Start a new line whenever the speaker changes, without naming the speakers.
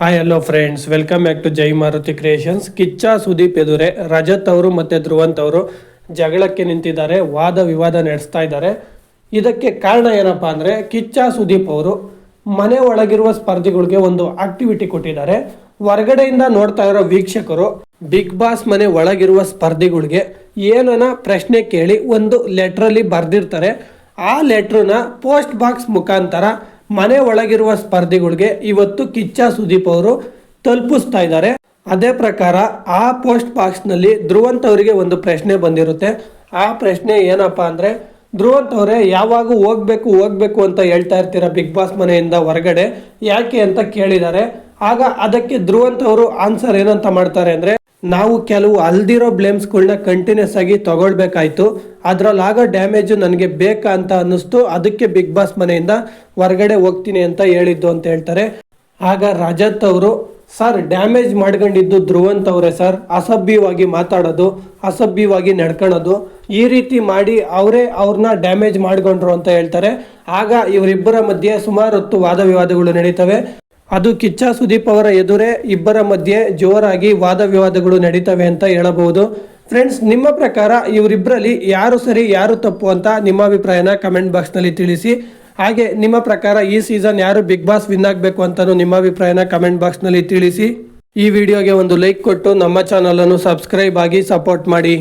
Hi hello friends welcome back to Jai Maruti creations Kichcha Sudeep ಎದುರೆ Rajat ಅವರು ಮತ್ತು ಧ್ರುವಂತ್ ಅವರು ಜಗಳಕ್ಕೆ ನಿಂತಿದ್ದಾರೆ, ವಾದ ವಿವಾದ ನಡೆಸ್ತಾ ಇದ್ದಾರೆ. ಇದಕ್ಕೆ ಕಾರಣ ಏನಪ್ಪ ಅಂದರೆ ಕಿಚ್ಚ ಸುದೀಪ್ ಅವರು ಮನೆ ಒಳಗಿರುವ ಸ್ಪರ್ಧಿಗಳಿಗೆ ಒಂದು ಆಕ್ಟಿವಿಟಿ ಕೊಟ್ಟಿದ್ದಾರೆ. ಹೊರಗಡೆಯಿಂದ ನೋಡ್ತಾ ಇರೋ ವೀಕ್ಷಕರು ಬಿಗ್ ಬಾಸ್ ಮನೆ ಒಳಗಿರುವ ಸ್ಪರ್ಧಿಗಳಿಗೆ ಏನನ ಪ್ರಶ್ನೆ ಕೇಳಿ ಒಂದು ಲೆಟ್ರಲ್ಲಿ ಬರೆದಿರ್ತಾರೆ. ಆ ಲೆಟ್ರನ್ನ ಪೋಸ್ಟ್ ಬಾಕ್ಸ್ ಮುಖಾಂತರ ಮನೆ ಒಳಗಿರುವ ಸ್ಪರ್ಧಿಗಳಿಗೆ ಇವತ್ತು ಕಿಚ್ಚ ಸುದೀಪ್ ಅವರು ತಲುಪಿಸ್ತಾ ಇದ್ದಾರೆ. ಅದೇ ಪ್ರಕಾರ ಆ ಪೋಸ್ಟ್ ಬಾಕ್ಸ್ನಲ್ಲಿ ಧ್ರುವಂತ್ ಅವರಿಗೆ ಒಂದು ಪ್ರಶ್ನೆ ಬಂದಿರುತ್ತೆ. ಆ ಪ್ರಶ್ನೆ ಏನಪ್ಪಾ ಅಂದ್ರೆ, ಧ್ರುವಂತ್ ಅವರೇ ಯಾವಾಗ ಹೋಗ್ಬೇಕು ಹೋಗ್ಬೇಕು ಅಂತ ಹೇಳ್ತಾ ಇರ್ತೀರ ಬಿಗ್ ಬಾಸ್ ಮನೆಯಿಂದ ಹೊರಗಡೆ? ಯಾಕೆ ಅಂತ ಕೇಳಿದ್ದಾರೆ. ಆಗ ಅದಕ್ಕೆ ಧ್ರುವಂತ್ ಅವರು ಆನ್ಸರ್ ಏನಂತ ಮಾಡ್ತಾರೆ ಅಂದ್ರೆ ನಾವು ಕೆಲವು ಅಲ್ದಿರೋ ಬ್ಲೇಮ್ಸ್ಗಳನ್ನ ಕಂಟಿನ್ಯೂಸ್ ಆಗಿ ತಗೊಳ್ಬೇಕಾಯ್ತು. ಅದರಲ್ಲಾಗೋ ಡ್ಯಾಮೇಜು ನನಗೆ ಬೇಕಾ ಅಂತ ಅನ್ನಿಸ್ತು. ಅದಕ್ಕೆ ಬಿಗ್ ಬಾಸ್ ಮನೆಯಿಂದ ಹೊರಗಡೆ ಹೋಗ್ತೀನಿ ಅಂತ ಹೇಳಿದ್ದು ಅಂತ ಹೇಳ್ತಾರೆ. ಆಗ ರಜತ್ ಅವರು, ಸರ್ ಡ್ಯಾಮೇಜ್ ಮಾಡ್ಕೊಂಡಿದ್ದು ಧ್ರುವಂತ್ ಅವರೇ ಸರ್. ಅಸಭ್ಯವಾಗಿ ಮಾತಾಡೋದು, ಅಸಭ್ಯವಾಗಿ ನಡ್ಕೊಳೋದು. ಈ ರೀತಿ ಮಾಡಿ ಅವರೇ ಅವ್ರನ್ನ ಡ್ಯಾಮೇಜ್ ಮಾಡ್ಕೊಂಡ್ರು ಅಂತ ಹೇಳ್ತಾರೆ. ಆಗ ಇವರಿಬ್ಬರ ಮಧ್ಯೆ ಸುಮಾರು ಹೊತ್ತು ವಾದ ವಿವಾದಗಳು ನಡೀತವೆ. ಅದು ಕಿಚ್ಚ ಸುದೀಪ್ ಅವರ ಎದುರೇ ಇಬ್ಬರ ಮಧ್ಯೆ ಜೋರಾಗಿ ವಾದ ವಿವಾದಗಳು ನಡೀತವೆ ಅಂತ ಹೇಳಬಹುದು. ಫ್ರೆಂಡ್ಸ್, ನಿಮ್ಮ ಪ್ರಕಾರ ಇವರಿಬ್ಬರಲ್ಲಿ ಯಾರು ಸರಿ, ಯಾರು ತಪ್ಪು ಅಂತ ನಿಮ್ಮ ಅಭಿಪ್ರಾಯನ ಕಮೆಂಟ್ ಬಾಕ್ಸ್ನಲ್ಲಿ ತಿಳಿಸಿ. ಹಾಗೆ ನಿಮ್ಮ ಪ್ರಕಾರ ಈ ಸೀಸನ್ ಯಾರು ಬಿಗ್ ಬಾಸ್ ವಿನ್ ಆಗಬೇಕು ಅಂತಲೂ ನಿಮ್ಮ ಅಭಿಪ್ರಾಯನ ಕಮೆಂಟ್ ಬಾಕ್ಸ್ನಲ್ಲಿ ತಿಳಿಸಿ. ಈ ವಿಡಿಯೋಗೆ ಒಂದು ಲೈಕ್ ಕೊಟ್ಟು ನಮ್ಮ ಚಾನಲನ್ನು ಸಬ್ಸ್ಕ್ರೈಬ್ ಆಗಿ ಸಪೋರ್ಟ್ ಮಾಡಿ.